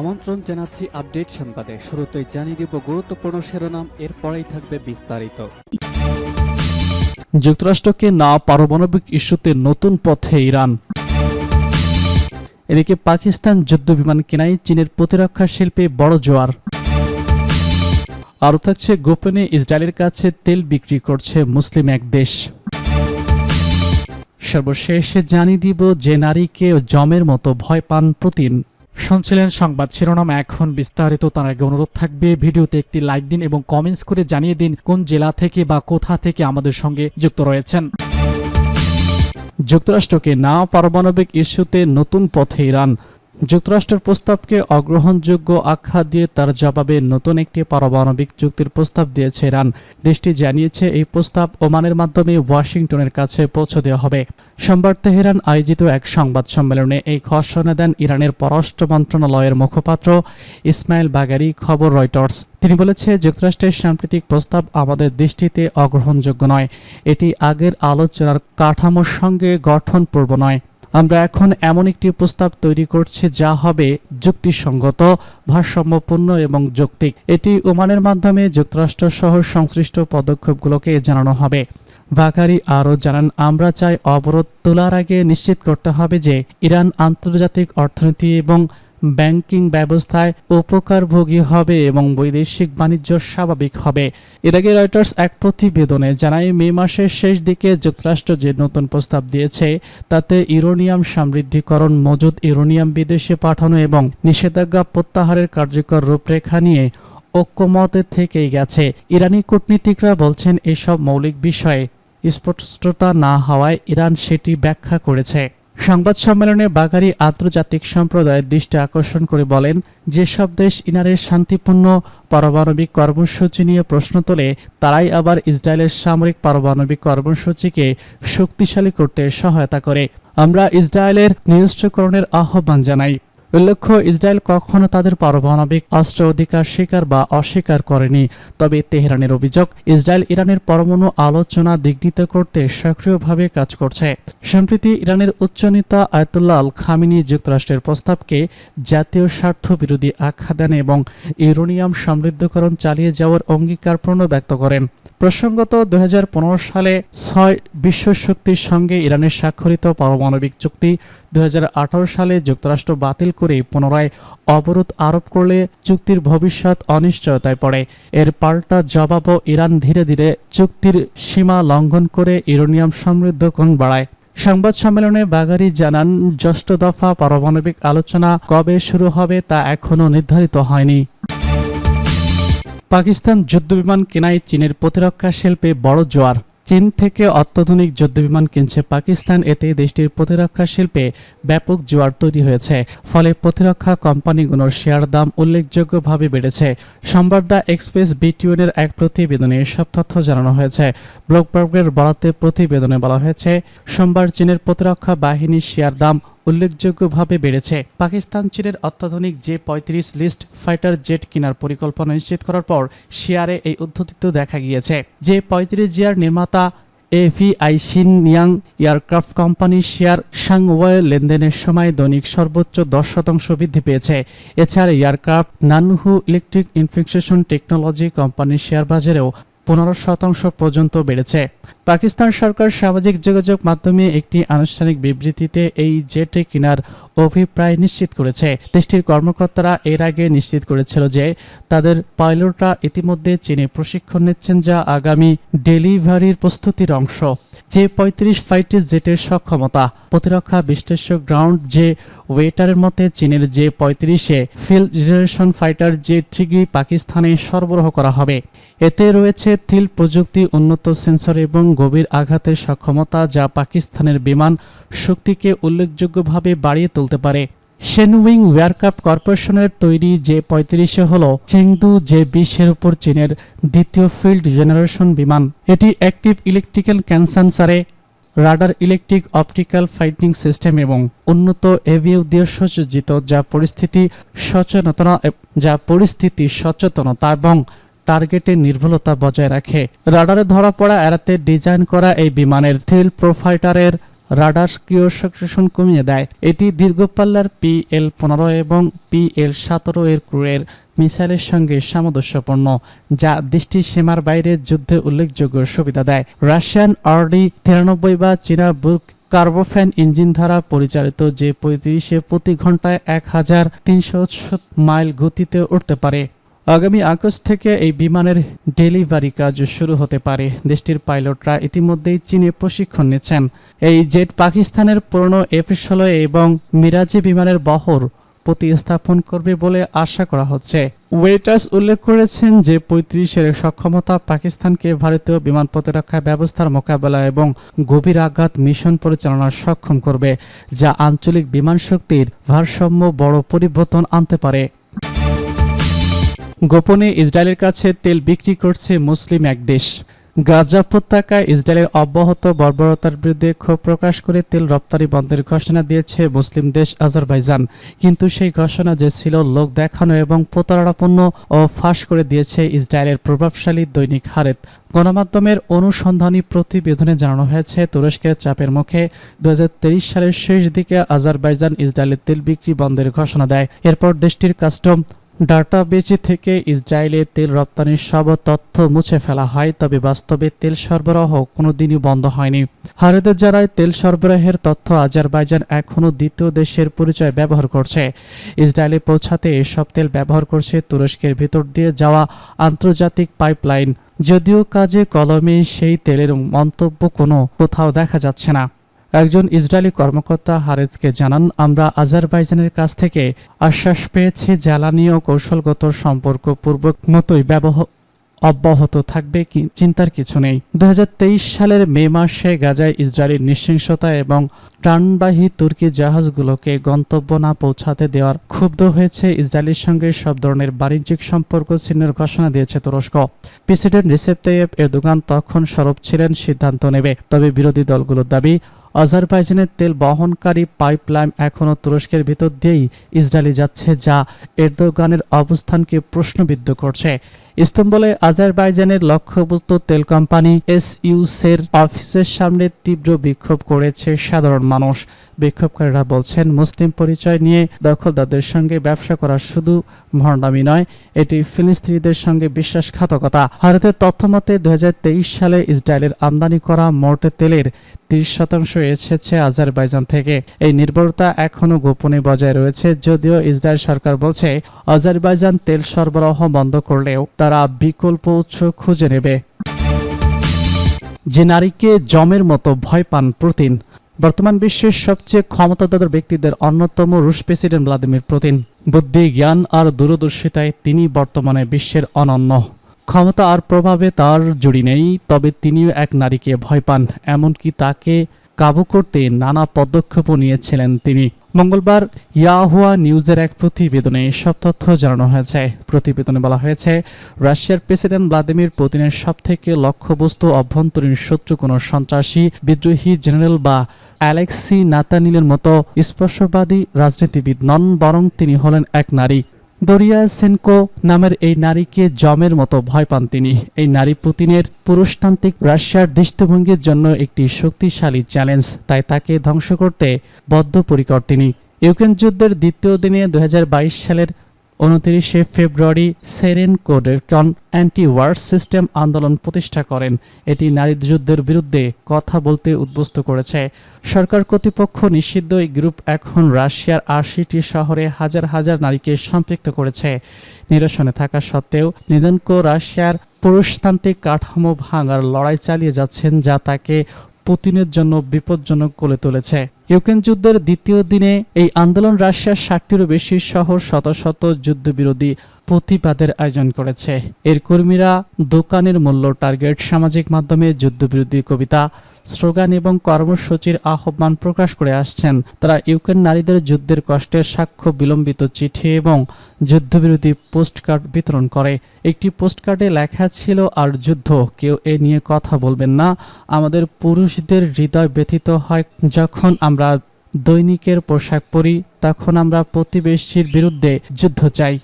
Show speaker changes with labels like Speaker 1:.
Speaker 1: আমন্ত্রণ জানাচ্ছি আপডেট সংবাদে। শুরুতেই জানিয়ে দিব গুরুত্বপূর্ণ শিরোনাম, এরপরেই থাকবে বিস্তারিত।
Speaker 2: যুক্তরাষ্ট্রকে না পারমাণবিক ইস্যুতে নতুন পথে ইরান। এদিকে পাকিস্তান যুদ্ধবিমান কেনায় চীনের প্রতিরক্ষা শিল্পে বড় জোয়ার। আরও থাকছে, গোপনে ইসরায়েলের কাছে তেল বিক্রি করছে মুসলিম এক দেশ। সর্বশেষ জানিয়ে দিব যে নারীকে জমের মতো ভয় পান পুতিন। শুনছিলেন সংবাদ শিরোনাম। এখন বিস্তারিত তার আগে অনুরোধ থাকবে, ভিডিওতে একটি লাইক দিন এবং কমেন্টস করে জানিয়ে দিন কোন জেলা থেকে বা কোথা থেকে আমাদের সঙ্গে যুক্ত রয়েছেন। যুক্তরাষ্ট্রকে না পারমাণবিক ইস্যুতে নতুন পথে ইরান যুক্তরাষ্ট্রের প্রস্তাবকে অগ্রহণযোগ্য আখ্যা দিয়ে তার জবাবে নতুন একটি পারমাণবিক চুক্তির প্রস্তাব দিয়েছে ইরান। দেশটি জানিয়েছে এই প্রস্তাব ওমানের মাধ্যমে ওয়াশিংটনের কাছে পৌঁছে দেওয়া হবে। সোমবার তেহরান আয়োজিত এক সংবাদ সম্মেলনে এই ঘোষণা দেন ইরানের পররাষ্ট্র মন্ত্রণালয়ের মুখপাত্র ইসমাইল বাগারি, খবর রয়টার্স। তিনি বলেছে, যুক্তরাষ্ট্রের সাম্প্রতিক প্রস্তাব আমাদের দৃষ্টিতে অগ্রহণযোগ্য নয়। এটি আগের আলোচনার কাঠামোর সঙ্গে গঠনপূর্ব নয়। আমরা এখন এমন একটি প্রস্তাব তৈরি করছি যা হবে যুক্তিসঙ্গত, ভারসাম্যপূর্ণ এবং যৌক্তিক। এটি ওমানের মাধ্যমে যুক্তরাষ্ট্র সহ সংশ্লিষ্ট পদক্ষেপগুলোকে জানানো হবে। বাকারি আরও জানান, আমরা চাই অবরোধ তোলার আগে নিশ্চিত করতে হবে যে ইরান আন্তর্জাতিক অর্থনীতি এবং ব্যাংকিং ব্যবস্থায় উপকারভোগী হবে এবং বৈদেশিক বাণিজ্য স্বাভাবিক হবে। এর আগে রয়টার্স এক প্রতিবেদনে জানায়, মে মাসের শেষ দিকে যুক্তরাষ্ট্র যে নতুন প্রস্তাব দিয়েছে, তাতে ইউরোনিয়াম সমৃদ্ধিকরণ, মজুদ ইউরোনিয়াম বিদেশে পাঠানো এবং নিষেধাজ্ঞা প্রত্যাহারের কার্যকর রূপরেখা নিয়ে ঐক্যমতে থেকেই গেছে। ইরানি কূটনীতিকরা বলছেন, এসব মৌলিক বিষয়ে স্পষ্টতা না হওয়ায় ইরান সেটি ব্যাখ্যা করেছে। সংবাদ সম্মেলনে বাগারি আন্তর্জাতিক সম্প্রদায়ের দৃষ্টি আকর্ষণ করে বলেন, যেসব দেশ ইনারের শান্তিপূর্ণ পারমাণবিক কর্মসূচি নিয়ে প্রশ্ন তোলে, তারাই আবার ইসরায়েলের সামরিক পারমাণবিক কর্মসূচিকে শক্তিশালী করতে সহায়তা করে। আমরা ইসরায়েলের নিরস্ত্রকরণের আহ্বান জানাই। উল্লেখ্য, ইসরায়েল কখনো তাদের পারমাণবিক অস্ত্র অধিকার স্বীকার বা অস্বীকার করেনি। তবে তেহরানের অভিযোগ, ইসরায়েল ইরানের পরমাণু আলোচনা দিগ্নিত করতে সক্রিয়ভাবে কাজ করছে। সম্প্রতি ইরানের উচ্চ নেতা আয়তুল্লাহ আল খামিনি যুক্তরাষ্ট্রের প্রস্তাবকে জাতীয় স্বার্থ বিরোধী আখ্যা দেন এবং ইউরোনিয়াম সমৃদ্ধকরণ চালিয়ে যাওয়ার অঙ্গীকারপূর্ণ ব্যক্ত করেন। প্রসঙ্গত দুই হাজার পনেরো সালে ছয় বিশ্ব শক্তির সঙ্গে ইরানের স্বাক্ষরিত পারমাণবিক চুক্তি দুই হাজার আঠারো সালে যুক্তরাষ্ট্র বাতিল করে পুনরায় অবরোধ আরোপ করলে চুক্তির ভবিষ্যৎ অনিশ্চয়তায় পড়ে। এর পাল্টা জবাবও ইরান ধীরে ধীরে চুক্তির সীমা লঙ্ঘন করে ইউরোনিয়াম সমৃদ্ধকরণ বাড়ায়। সংবাদ সম্মেলনে বাগারি জানান ষষ্ঠ দফা পারমাণবিক আলোচনা কবে শুরু হবে তা এখনও নির্ধারিত হয়নি। পাকিস্তান যুদ্ধবিমান কেনায় চীনের প্রতিরক্ষা শিল্পে বড় জোয়ার। চীন থেকে অত্যাধুনিক যুদ্ধবিমান কিনছে পাকিস্তান। এতে দেশটির প্রতিরক্ষা শিল্পে ব্যাপক জোয়ার তৈরি হয়েছে। ফলে প্রতিরক্ষা কোম্পানিগুলোর শেয়ার দাম উল্লেখযোগ্যভাবে বেড়েছে। সোমবার দ্য এক্সপ্রেস বিটিউনের এক প্রতিবেদনে এসব তথ্য জানানো হয়েছে। ব্লকবার্গের বরাতে প্রতিবেদনে বলা হয়েছে, সোমবার চীনের প্রতিরক্ষা বাহিনীর শেয়ার দাম উল্লেখযোগ্যভাবে বেড়েছে। পাকিস্তান চীনের অত্যাধুনিক যে পঁয়ত্রিশ লিস্ট ফাইটার জেট কেনার পরিকল্পনা নিশ্চিত করার পর শেয়ারে এই উদ্ধৃত দেখা গিয়েছে। যে পঁয়ত্রিশ জিয়ার নির্মাতা এভিআই শিনয়াং এয়ারক্রাফট কোম্পানির শেয়ার সাংওয়ে লেনদেনের সময় দৈনিক সর্বোচ্চ দশ শতাংশ বৃদ্ধি পেয়েছে। এছাড়া এয়ারক্রাফট নানহু ইলেকট্রিক ইনফিক্সেশন টেকনোলজি কোম্পানির শেয়ার বাজারেও পনেরো শতাংশ পর্যন্ত বেড়েছে। পাকিস্তান সরকার সামাজিক যোগাযোগ মাধ্যমে একটি আনুষ্ঠানিক বিবৃতিতে এই জেটে কেনার অভিপ্রায় নিশ্চিত করেছে। দেশটির কর্মকর্তারা এর আগে নিশ্চিত করেছিল যে তাদের পাইলটরা ইতিমধ্যে চীনে প্রশিক্ষণ নিচ্ছেন যা আগামী ডেলিভারির প্রস্তুতির অংশ। যে পঁয়ত্রিশ ফাইটিস জেটের সক্ষমতা, প্রতিরক্ষা বিশ্লেষক গ্রাউন্ড যে ওয়েটারের মতে চীনের যে পঁয়ত্রিশে ফিল্ড জেনারেশন ফাইটার যে থ্রিগি পাকিস্তানে সরবরাহ করা হবে। এতে রয়েছে থিল প্রযুক্তি, উন্নত সেন্সর এবং গভীর আঘাতের সক্ষমতা যা পাকিস্তানের বিমান শক্তিকে উল্লেখযোগ্যভাবে বাড়িয়ে তুলতে পারে। শেনউইং এয়ারক্রাফট কর্পোরেশনের তৈরি যে পঁয়ত্রিশে হল চেংদু যে বিশের উপর চীনের দ্বিতীয় ফিল্ড জেনারেশন বিমান। এটি অ্যাক্টিভ ইলেকট্রিক্যাল ক্যান্সারে radar electric optical fighting system এবং উন্নত এভি উদ্দেশ্য সজ্জিত যা পরিস্থিতি সচেতনতা, যা পরিস্থিতি সচেতনতা এবং টার্গেটের নির্ভুলতা বজায় রাখে। রাডারে ধরা পড়া এড়াতে ডিজাইন করা এই বিমানের থ্রিল প্রোফাইটারের রাডার ক্রিয়সেকশন কমিয়ে দেয়। এটি দীর্ঘপাল্লার পি এল পনেরো এবং পি এল সতেরো এর ক্রুয়ের মিসাইলের সঙ্গে সামঞ্জস্যপূর্ণ, যা দৃষ্টি সীমার বাইরে যুদ্ধে উল্লেখযোগ্য সুবিধা দেয়। রাশিয়ান আরডি তিরানব্বই বা চীনা বুক কার্বোফ্যান ইঞ্জিন দ্বারা পরিচালিত যে পঁয়ত্রিশে প্রতি ঘন্টায় এক হাজার তিনশো সত্তর মাইল গতিতে উঠতে পারে। আগামী আগস্ট থেকে এই বিমানের ডেলিভারি কাজ শুরু হতে পারে। দেশটির পাইলটরা ইতিমধ্যেই চীনে প্রশিক্ষণ নিচ্ছেন। এই জেট পাকিস্তানের পুরনো এফ ষোলো এবং মিরাজি বিমানের বহর প্রতিস্থাপন করবে বলে আশা করা হচ্ছে। ওয়েটার্স উল্লেখ করেছেন যে পঁয়ত্রিশের সক্ষমতা পাকিস্তানকে ভারতীয় বিমান প্রতিরক্ষা ব্যবস্থার মোকাবেলা এবং গভীর আঘাত মিশন পরিচালনা সক্ষম করবে, যা আঞ্চলিক বিমান শক্তির ভারসাম্য বড় পরিবর্তন আনতে পারে। গোপনে ইসরায়েলের কাছে তেল বিক্রি করছে মুসলিম এক দেশ। গাজা উপত্যকায় ইসরায়েলের অব্যাহত বর্বরতার বিরুদ্ধে ক্ষোভ প্রকাশ করে তেল রপ্তানি বন্ধের ঘোষণা দিয়েছে মুসলিম দেশ আজারবাইজান। কিন্তু সেই ঘোষণা যে ছিল লোক দেখানো এবং প্রতারণাপূর্ণ ও ফাঁস করে দিয়েছে ইসরায়েলের প্রভাবশালী দৈনিক হারেত। গণমাধ্যমের অনুসন্ধানী প্রতিবেদনে জানানো হয়েছে, তুরস্কের চাপের মুখে দু হাজার তেইশ সালের শেষ দিকে আজারবাইজান ইসরায়েলের তেল বিক্রি বন্ধের ঘোষণা দেয়। এরপর দেশটির কাস্টম ডাটাবেজি থেকে ইসরায়েলে তেল রপ্তানির সব তথ্য মুছে ফেলা হয়, তবে বাস্তবে তেল সরবরাহ কোনোদিনই বন্ধ হয়নি। হারেদের যারাই তেল সরবরাহের তথ্য আজারবাইজান এখনও দ্বিতীয় দেশের পরিচয় ব্যবহার করছে। ইসরায়েলে পৌঁছাতে এসব তেল ব্যবহার করছে তুরস্কের ভিতর দিয়ে যাওয়া আন্তর্জাতিক পাইপলাইন। যদিও কাজে কলমে সেই তেলের মন্তব্য কোনো কোথাও দেখা যাচ্ছে না। একজন ইসরায়েলি কর্মকর্তা হারেজকে জানান, আমরা আজারবাইজানের কাছ থেকে আশ্বাস পেয়েছি, জ্বালানি ও কৌশলগত সম্পর্ক পূর্বক মতোই ব্যবহ, অব্যাহত থাকবে চিন্তার কিছু নেই। দু সালের মে মাসে গাজায় ইসরায়েলের নৃশংসতা এবং প্রাণবাহী তুর্কি জাহাজগুলোকে গন্তব্য না পৌঁছাতে দেওয়ার ক্ষুব্ধ হয়েছে ইসরায়েলের সঙ্গে সব ধরনের বাণিজ্যিক সম্পর্ক ছিন্নের ঘোষণা দিয়েছে তুরস্ক। প্রেসিডেন্ট রিসেপ তাইয়েব এরদোগান তখন সরব ছিলেন, সিদ্ধান্ত নেবে, তবে বিরোধী দলগুলোর দাবি আজারবাইজানের তেল বহনকারী পাইপলাইন এখনও তুরস্কের ভিতর দিয়েই ইসরায়েলি যাচ্ছে, যা এরদোগানের অবস্থানকে প্রশ্নবিদ্ধ করছে। ইস্তম্বলে আজারবাইজানের লক্ষ্যবস্তু তেল কোম্পানি এস ইউসের অফিসের সামনে তীব্র বিক্ষোভ করেছে সাধারণ মানুষ। বিক্ষোভকারীরা বলছেন, মুসলিম পরিচয় নিয়ে দখলদারদের সঙ্গে ব্যবসা করা শুধু ভণ্ডামি নয়, এটি ফিলিস্তিনিদের সঙ্গে বিশ্বাসঘাতকতা। ভারতের তথ্যমতে দু হাজার তেইশ সালে ইসরায়েলের আমদানি করা মোট তেলের তিরিশ শতাংশ এসেছে আজারবাইজান থেকে। এই নির্ভরতা এখনও গোপনে বজায় রয়েছে, যদিও ইসরায়েল সরকার বলছে, আজারবাইজান তেল সরবরাহ বন্ধ করলেও তারা বিকল্প উৎস খুঁজে নেবে। যে নারীকে জমের মতো ভয় পান পুতিন, বর্তমান বিশ্বের সবচেয়ে ক্ষমতাধর ব্যক্তিদের অন্যতম রুশ প্রেসিডেন্ট ভ্লাদিমির পুতিন। বুদ্ধি, জ্ঞান আর দূরদর্শিতায় তিনি বর্তমানে বিশ্বের অনন্য। ক্ষমতা আর প্রভাবে তার জুড়ি নেই, তবে তিনিও এক নারীকে ভয় পান, এমনকি তাকে কাবু করতে নানা পদক্ষেপও নিয়েছিলেন তিনি। মঙ্গলবার ইয়াহুয়া নিউজের এক প্রতিবেদনে এসব তথ্য জানানো হয়েছে। প্রতিবেদনে বলা হয়েছে, রাশিয়ার প্রেসিডেন্ট ভ্লাদিমির পুতিনের সবথেকে লক্ষ্যবস্তু অভ্যন্তরীণ শত্রু কোনো সন্ত্রাসী, বিদ্রোহী জেনারেল বা অ্যালেক্সি নাতানিলের মতো স্পর্শবাদী রাজনীতিবিদ নন, বরং তিনি হলেন এক নারী। দরিয়া সেনকো নামের এই নারীকে জমের মতো ভয় পান তিনি। এই নারী পুতিনের পুরুষতান্ত্রিক রাশিয়ার দৃষ্টিভঙ্গির জন্য একটি শক্তিশালী চ্যালেঞ্জ, তাই তাকে ধ্বংস করতে বদ্ধপরিকর তিনি। ইউক্রেন যুদ্ধের দ্বিতীয় দিনে দু হাজার বাইশ সালের উনত্রিশে ফেব্রুয়ারি সেরেন কোডের কন অ্যান্টি ওয়ার সিস্টেম আন্দোলন প্রতিষ্ঠা করেন। এটি নারী যুদ্ধের বিরুদ্ধে কথা বলতে উদ্বুদ্ধ করেছে। সরকার কর্তৃপক্ষ নিষিদ্ধ এই গ্রুপ এখন রাশিয়ার আশিটি শহরে হাজার হাজার নারীকে সম্পৃক্ত করেছে। নিরসনে থাকা সত্ত্বেও নিদনকো রাশিয়ার পুরুষতান্ত্রিক কাঠামো ভাঙার লড়াই চালিয়ে যাচ্ছেন যা তাকে পুতিনের জন্য বিপজ্জনক করে তুলেছে। ইউক্রেন যুদ্ধের দ্বিতীয় দিনে এই আন্দোলন রাশিয়ার ষাটটিরও বেশি শহর শত শত যুদ্ধবিরোধী প্রতিবাদের আয়োজন করেছে। এর কর্মীরা দোকানের মূল্য টার্গেট, সামাজিক মাধ্যমে যুদ্ধবিরোধী কবিতা, স্লোগান এবং কর্মসূচির আহ্বান প্রকাশ করে আসছেন। তারা ইউক্রেন নারীদের যুদ্ধের কষ্টের সাক্ষ্য বিলম্বিত চিঠি এবং যুদ্ধবিরোধী পোস্টকার্ড বিতরণ করে। একটি পোস্টকার্ডে লেখা ছিল, আর যুদ্ধ, কেউ এ নিয়ে কথা বলবেন না। আমাদের পুরুষদের হৃদয় ব্যথিত হয় যখন আমরা দৈনিকের পোশাক পরি, তখন আমরা প্রতিবেশীর বিরুদ্ধে যুদ্ধ চাই।